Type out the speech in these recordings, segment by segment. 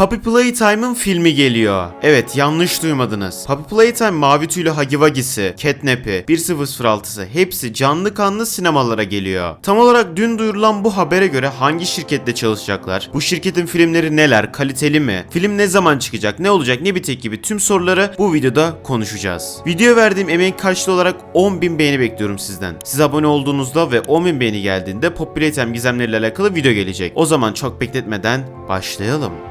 Puppy Playtime'ın filmi geliyor. Evet yanlış duymadınız. Puppy Playtime mavi tüylü Huggy Wuggy'si, Catnap'i, 1006'sı hepsi canlı kanlı sinemalara geliyor. Tam olarak dün duyurulan bu habere göre hangi şirkette çalışacaklar? Bu şirketin filmleri neler? Kaliteli mi? Film ne zaman çıkacak? Ne olacak? Ne bitecek gibi tüm soruları bu videoda konuşacağız. Video verdiğim emeğin karşılığı olarak 10.000 beğeni bekliyorum sizden. Siz abone olduğunuzda ve 10.000 beğeni geldiğinde Puppy Playtime gizemleriyle alakalı video gelecek. O zaman çok bekletmeden başlayalım.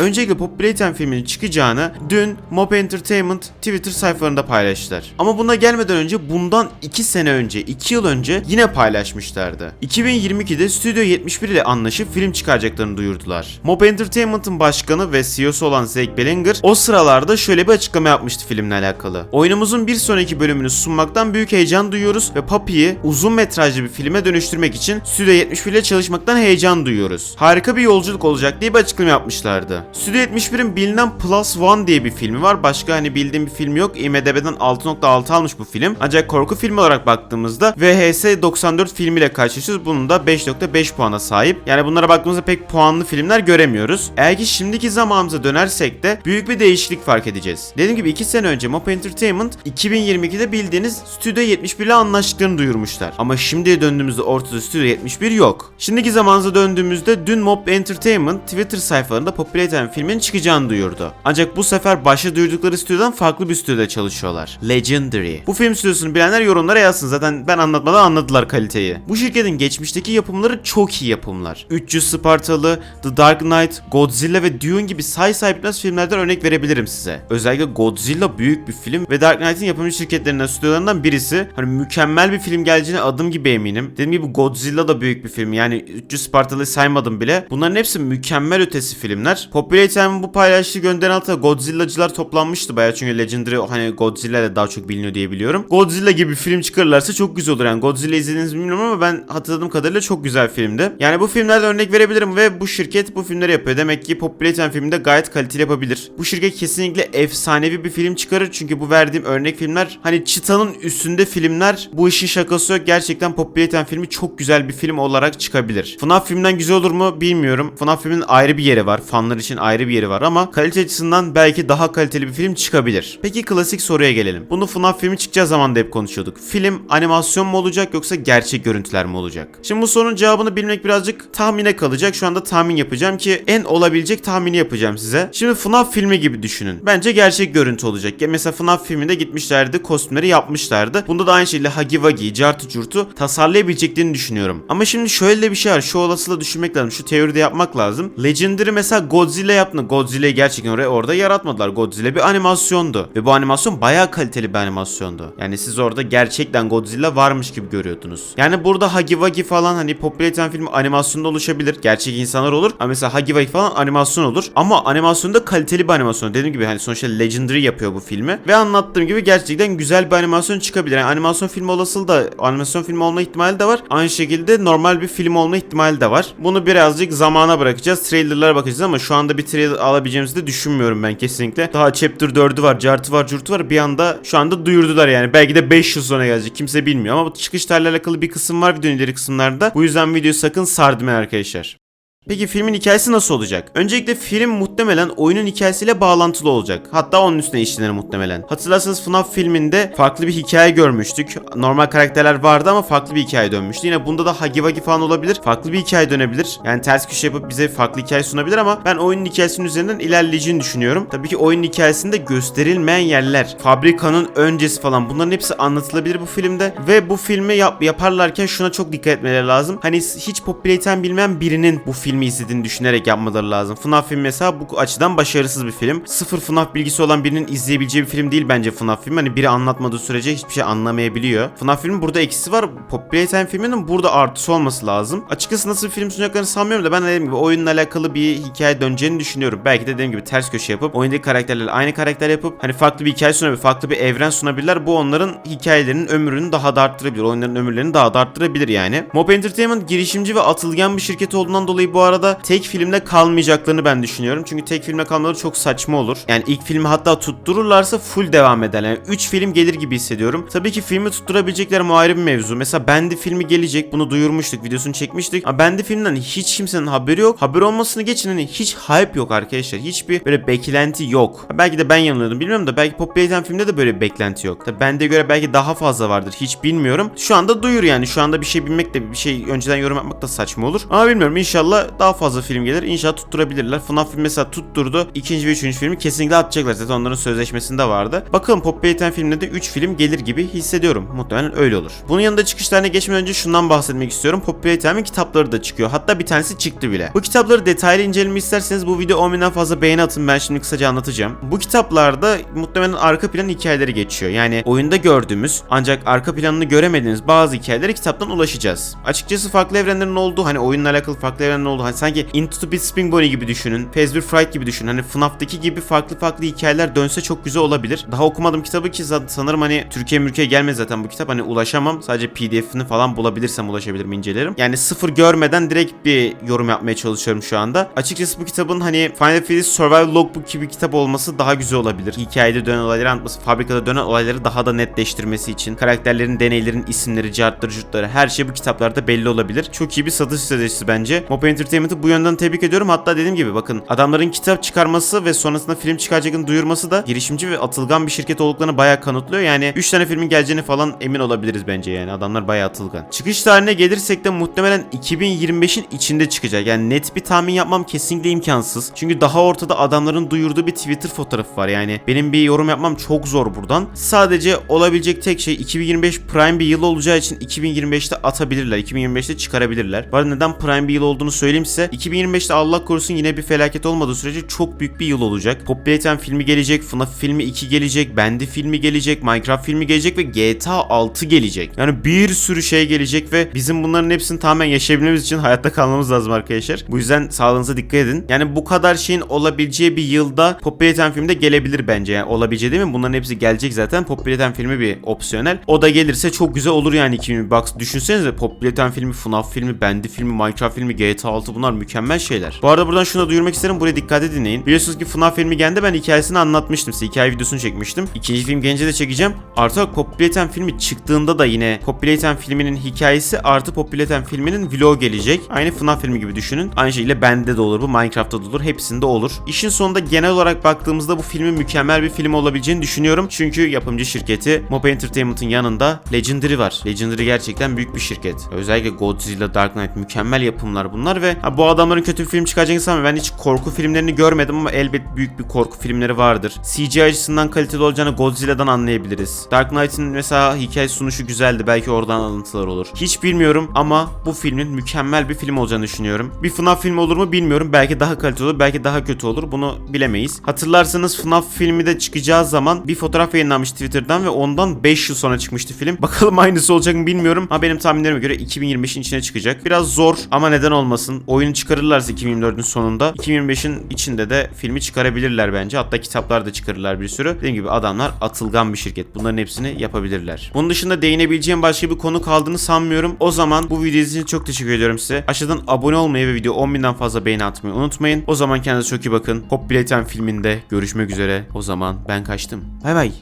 Öncelikle Pop Playtime filminin çıkacağını dün Mob Entertainment Twitter sayfalarında paylaştılar. Ama buna gelmeden önce bundan 2 sene önce, 2 yıl önce yine paylaşmışlardı. 2022'de Studio 71 ile anlaşıp film çıkaracaklarını duyurdular. Mob Entertainment'ın başkanı ve CEO'su olan Zach Bellinger o sıralarda şöyle bir açıklama yapmıştı filmle alakalı. Oyunumuzun bir sonraki bölümünü sunmaktan büyük heyecan duyuyoruz ve Puppy'yi uzun metrajlı bir filme dönüştürmek için Studio 71 ile çalışmaktan heyecan duyuyoruz. Harika bir yolculuk olacak diye bir açıklama yapmışlardı. Studio 71'in bilinen Plus One diye bir filmi var. Başka hani bildiğim bir film yok. IMDB'den 6.6 almış bu film. Ancak korku filmi olarak baktığımızda VHS 94 filmiyle karşılaşıyoruz. Bunun da 5.5 puana sahip. Yani bunlara baktığımızda pek puanlı filmler göremiyoruz. Eğer ki şimdiki zamanımıza dönersek de büyük bir değişiklik fark edeceğiz. Dediğim gibi 2 sene önce Mop Entertainment 2022'de bildiğiniz Studio 71 ile anlaştıklarını duyurmuşlar. Ama şimdiye döndüğümüzde ortada Studio 71 yok. Şimdiki zamanımıza döndüğümüzde dün Mop Entertainment Twitter sayfalarında Populate filmin çıkacağını duyurdu. Ancak bu sefer başta duyurdukları stüdyodan farklı bir stüdyoda çalışıyorlar. Legendary. Bu film stüdyosunu bilenler yorumlara yazsın. Zaten ben anlatmadan anladılar kaliteyi. Bu şirketin geçmişteki yapımları çok iyi yapımlar. 300 Spartalı, The Dark Knight, Godzilla ve Dune gibi say bitmez filmlerden örnek verebilirim size. Özellikle Godzilla büyük bir film ve Dark Knight'in yapımcı şirketlerinden, stüdyolarından birisi. Hani mükemmel bir film geleceğine adım gibi eminim. Dediğim gibi Godzilla da büyük bir film. Yani 300 Spartalı'yı saymadım bile. Bunların hepsi mükemmel ötesi filmler. Popüler Playtime'ın bu paylaştığı gönderen altına Godzilla'cılar toplanmıştı bayağı çünkü Legendary hani Godzilla ile daha çok biliniyor diye biliyorum. Godzilla gibi bir film çıkarırlarsa çok güzel olur yani Godzilla izlediğinizi bilmiyorum ama ben hatırladığım kadarıyla çok güzel filmdi. Yani bu filmlerden örnek verebilirim ve bu şirket bu filmleri yapıyor. Demek ki Pop Playtime filminde gayet kaliteli yapabilir. Bu şirket kesinlikle efsanevi bir film çıkarır çünkü bu verdiğim örnek filmler hani çıtanın üstünde filmler bu işin şakası yok. Gerçekten Pop Playtime filmi çok güzel bir film olarak çıkabilir. FNAF filmden güzel olur mu bilmiyorum. FNAF filmin ayrı bir yeri var. Fanlar için ayrı bir yeri var ama kalite açısından belki daha kaliteli bir film çıkabilir. Peki klasik soruya gelelim. Bunu FNAF filmi çıkacağı zaman da hep konuşuyorduk. Film animasyon mu olacak yoksa gerçek görüntüler mi olacak? Şimdi bu sorunun cevabını bilmek birazcık tahmine kalacak. Şu anda tahmin yapacağım ki en olabilecek tahmini yapacağım size. Şimdi FNAF filmi gibi düşünün. Bence gerçek görüntü olacak. Ya mesela FNAF filminde gitmişlerdi, kostümleri yapmışlardı. Bunda da aynı şekilde Huggy Wuggy, Cartu Curtu tasarlayabileceklerini düşünüyorum. Ama şimdi şöyle bir şey var. Şu olasılığı düşünmek lazım. Şu teoride yapmak lazım. Legendary mesela Godzilla yaptı. Godzilla'yı gerçekten oraya orada yaratmadılar. Godzilla bir animasyondu. Ve bu animasyon bayağı kaliteli bir animasyondu. Yani siz orada gerçekten Godzilla varmış gibi görüyordunuz. Yani burada Wuggy falan hani Population filmi animasyonda oluşabilir. Gerçek insanlar olur. Ama mesela Wuggy falan animasyon olur. Ama animasyonda kaliteli bir animasyon. Dediğim gibi hani sonuçta Legendary yapıyor bu filmi. Ve anlattığım gibi gerçekten güzel bir animasyon çıkabilir. Yani animasyon filmi olasılığı da animasyon filmi olma ihtimali de var. Aynı şekilde normal bir film olma ihtimali de var. Bunu birazcık zamana bırakacağız. Trailerlara bakacağız ama şu anda bir trailer alabileceğimizi de düşünmüyorum ben kesinlikle. Daha Chapter 4'ü var, Cart'ı var, Curt'u var. Bir anda şu anda duyurdular yani. Belki de 5 yıl sonra gelecek. Kimse bilmiyor ama bu çıkış tarihiyle alakalı bir kısım var videonun ileri kısımlarda. Bu yüzden videoyu sakın sardırmayın arkadaşlar. Peki filmin hikayesi nasıl olacak? Öncelikle film muhtemelen oyunun hikayesiyle bağlantılı olacak. Hatta onun üstüne işlenir muhtemelen. Hatırlarsanız FNAF filminde farklı bir hikaye görmüştük. Normal karakterler vardı ama farklı bir hikaye dönmüştü. Yine bunda da Wuggy falan olabilir. Farklı bir hikaye dönebilir. Yani ters köşe yapıp bize farklı hikaye sunabilir ama ben oyunun hikayesinin üzerinden ilerleyeceğini düşünüyorum. Tabii ki oyunun hikayesinde gösterilmeyen yerler, fabrikanın öncesi falan bunların hepsi anlatılabilir bu filmde. Ve bu filmi yap yaparlarken şuna çok dikkat etmeleri lazım. Hani hiç popülariten bilmeyen birinin bu filmi izlediğini düşünerek yapmaları lazım. FNAF filmi mesela bu açıdan başarısız bir film. Sıfır FNAF bilgisi olan birinin izleyebileceği bir film değil bence FNAF filmi. Hani biri anlatmadığı sürece hiçbir şey anlamayabiliyor. FNAF filmin burada eksisi var. Popülariten filminin burada artısı olması lazım. Açıkçası nasıl bir film sunacaklarını sanmıyorum da ben dediğim gibi oyunla alakalı bir hikaye döneceğini düşünüyorum. Belki de dediğim gibi ters köşe yapıp oyundaki karakterlerle aynı karakter yapıp hani farklı bir hikaye sunabilir, farklı bir evren sunabilirler. Bu onların hikayelerinin ömrünü daha da arttırabilir. Oyunların ömürlerini daha da arttırabilir yani. Mob Entertainment girişimci ve atılgan bir şirket olduğundan dolayı bu arada tek filmde kalmayacaklarını ben düşünüyorum. Çünkü tek filmde kalmaları çok saçma olur. Yani ilk filmi hatta tuttururlarsa full devam eder. Yani 3 film gelir gibi hissediyorum. Tabii ki filmi tutturabilecekler mu bir mevzu. Mesela Bendi filmi gelecek. Bunu duyurmuştuk. Videosunu çekmiştik. Ama Bendi filmden hiç kimsenin haberi yok. Haber olmasını geçin hani hiç hype yok arkadaşlar. Hiçbir böyle beklenti yok. Belki de ben yanılıyordum bilmiyorum da belki Pop Playtime filmde de böyle bir beklenti yok. Tabii bende göre belki daha fazla vardır. Hiç bilmiyorum. Şu anda duyur yani. Şu anda bir şey bilmek de bir şey önceden yorum yapmak da saçma olur. Ama bilmiyorum inşallah daha fazla film gelir. İnşallah tutturabilirler. FNAF film mesela tutturdu. İkinci ve üçüncü filmi kesinlikle atacaklar. Zaten onların sözleşmesinde vardı. Bakalım Pop Playtime filminde de 3 film gelir gibi hissediyorum. Muhtemelen öyle olur. Bunun yanında çıkışlarına geçmeden önce şundan bahsetmek istiyorum. Pop Playtime'in kitapları da çıkıyor. Hatta bir tanesi çıktı bile. Bu kitapları detaylı inceleme isterseniz bu video 10 binden fazla beğeni atın. Ben şimdi kısaca anlatacağım. Bu kitaplarda muhtemelen arka plan hikayeleri geçiyor. Yani oyunda gördüğümüz ancak arka planını göremediğiniz bazı hikayelere kitaptan ulaşacağız. Açıkçası farklı evrenlerin olduğu hani oyunla alakalı farklı evrenlerin olduğu hani sanki Into the Spring Bonnie gibi düşünün. Bir Fright gibi düşünün. Hani FNAF'taki gibi farklı farklı hikayeler dönse çok güzel olabilir. Daha okumadım kitabı ki sanırım hani Türkiye mülkiye gelmez zaten bu kitap. Hani ulaşamam. Sadece pdf'ini falan bulabilirsem ulaşabilirim incelerim. Yani sıfır görmeden direkt bir yorum yapmaya çalışıyorum şu anda. Açıkçası bu kitabın hani Final Fantasy Survival Logbook gibi kitap olması daha güzel olabilir. Hikayede dönen olayları anlatması, fabrikada dönen olayları daha da netleştirmesi için. Karakterlerin, deneylerin isimleri, cartları, curtları her şey bu kitaplarda belli olabilir. Çok iyi bir satış stratejisi bence. Mob Entertainment'ı bu yönden tebrik ediyorum. Hatta dediğim gibi bakın adamların kitap çıkarması ve sonrasında film çıkaracağını duyurması da girişimci ve atılgan bir şirket olduklarını bayağı kanıtlıyor. Yani 3 tane filmin geleceğini falan emin olabiliriz bence yani. Adamlar bayağı atılgan. Çıkış tarihine gelirsek de muhtemelen 2025'in içinde çıkacak. Yani net bir tahmin yapmam kesinlikle imkansız. Çünkü daha ortada adamların duyurduğu bir Twitter fotoğrafı var. Yani benim bir yorum yapmam çok zor buradan. Sadece olabilecek tek şey 2025 Prime bir yıl olacağı için 2025'te atabilirler. 2025'te çıkarabilirler. Arada neden Prime bir yıl olduğunu söyleyeyim size. 2025'te Allah korusun yine bir felaket olmadığı sürece çok büyük bir yıl olacak. Pop Playtime filmi gelecek, FNAF filmi 2 gelecek, Bendy filmi gelecek, Minecraft filmi gelecek ve GTA 6 gelecek. Yani bir sürü şey gelecek ve bizim bunların hepsini tamamen yaşayabilmemiz için hayatta kalmamız lazım arkadaşlar. Bu yüzden sağlığınıza dikkat edin. Yani bu kadar şeyin olabileceği bir yılda Pop Playtime filmi de gelebilir bence. Yani olabileceği değil mi? Bunların hepsi gelecek zaten. Pop Playtime filmi bir opsiyonel. O da gelirse çok güzel olur yani 2000. Bak düşünsenize Pop Playtime filmi, FNAF filmi, Bendy filmi, Minecraft filmi, GTA 6 bunlar mükemmel şeyler. Bu arada buradan şunu da duyurmak isterim. Buraya dikkatli dinleyin. Biliyorsunuz ki FNAF filmi geldi. Ben hikayesini anlatmıştım size. Hikaye videosunu çekmiştim. İkinci film gelince de çekeceğim. Artık Pop Playtime filmi çıktığında da yine Pop Playtime filminin hikayesi artı Pop Playtime filminin vlog gelecek. Aynı FNAF filmi gibi düşünün. Aynı şekilde bende de olur bu. Minecraft'ta da olur. Hepsinde olur. İşin sonunda genel olarak baktığımızda bu filmin mükemmel bir film olabileceğini düşünüyorum. Çünkü yapımcı şirketi Mob Entertainment'ın yanında Legendary var. Legendary gerçekten büyük bir şirket. Özellikle Godzilla, Dark Knight mükemmel yapımlar bunlar ve ha, bu adamların kötü bir film çıkacağını sanmıyorum. Ben hiç korku filmlerini görmedim ama elbet büyük bir korku filmleri vardır. CGI açısından kaliteli olacağını Godzilla'dan anlayabiliriz. Dark Knight'ın mesela hikaye sunuşu güzeldi. Belki oradan alıntılar olur. Hiç bilmiyorum ama bu filmin mükemmel bir film olacağını düşünüyorum. Bir FNAF filmi olur mu bilmiyorum. Belki daha kaliteli olur, belki daha kötü olur. Bunu bilemeyiz. Hatırlarsanız FNAF filmi de çıkacağı zaman bir fotoğraf yayınlanmış Twitter'dan ve ondan 5 yıl sonra çıkmıştı film. Bakalım aynısı olacak mı bilmiyorum. Ama benim tahminlerime göre 2025'in içine çıkacak. Biraz zor ama neden olmasın. Oyunu çıkarırlarsa 2024'ün sonunda 2025'in içinde de filmi çıkarabilirler bence. Hatta kitaplar da çıkarırlar bir sürü. Dediğim gibi adamlar atılgan bir şirket. Bunların hepsini yapabilirler. Bunun dışında değinebileceğim başka bir konu kaldığını sanmıyorum. O zaman bu video için çok teşekkür ediyorum size. Aşağıdan abone olmayı ve video 10.000'den fazla beğeni atmayı unutmayın. O zaman kendinize çok iyi bakın. Pop Playtime filminde görüşmek üzere. O zaman ben kaçtım. Bay bay.